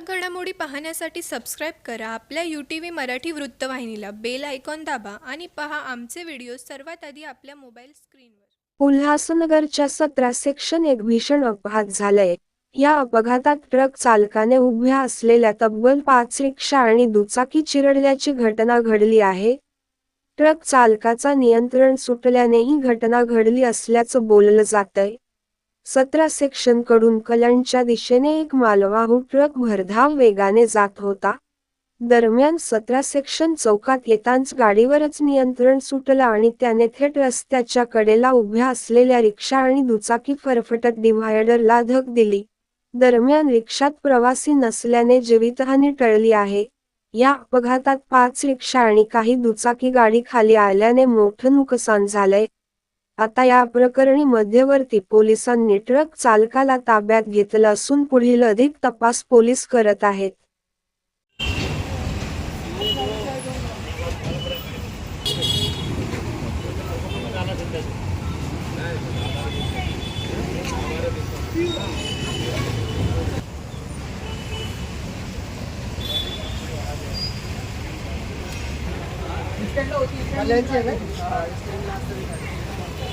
ठळक घडामोडी पाहण्यासाठी सबस्क्राईब करा. आपल्या यू टी व्ही मराठी वृत्तवाहिनीला बेल आयकॉन दाबा आणि पहा आमचे व्हिडिओ सर्वात आधी आपल्या मोबाईल स्क्रीनवर उल्हासनगरच्या सतरा सेक्शन एक भीषण अपघात झालाय. या अपघातात ट्रक चालकाने उभ्या असलेल्या तब्बल पाच रिक्षा आणि दुचाकी चिरडल्याची घटना घडली आहे. ट्रक चालकाचा नियंत्रण सुटल्याने ही घटना घडली असल्याचं बोललं जातंय. सतरा सेक्शनकडून कल्याणच्या दिशेने एक मालवाहू ट्रक भरधाव वेगाने जात होता. दरम्यान सतरा सेक्शन चौकात येताच गाडीवरच नियंत्रण सुटलं आणि त्याने थेट रस्त्याच्या कडेला उभ्या असलेल्या रिक्षा आणि दुचाकी फरफटत डिव्हायडरला धक दिली. दरम्यान रिक्षात प्रवासी नसल्याने जीवितहानी टळली आहे. या अपघातात पाच रिक्षा आणि काही दुचाकी गाडी खाली आल्याने मोठं नुकसान झालंय. आता या प्रकरणी मध्यवर्ती पोलिसांनी ट्रक चालकाला ताब्यात घेतलं असून पुढील अधिक तपास पोलीस करत आहेत.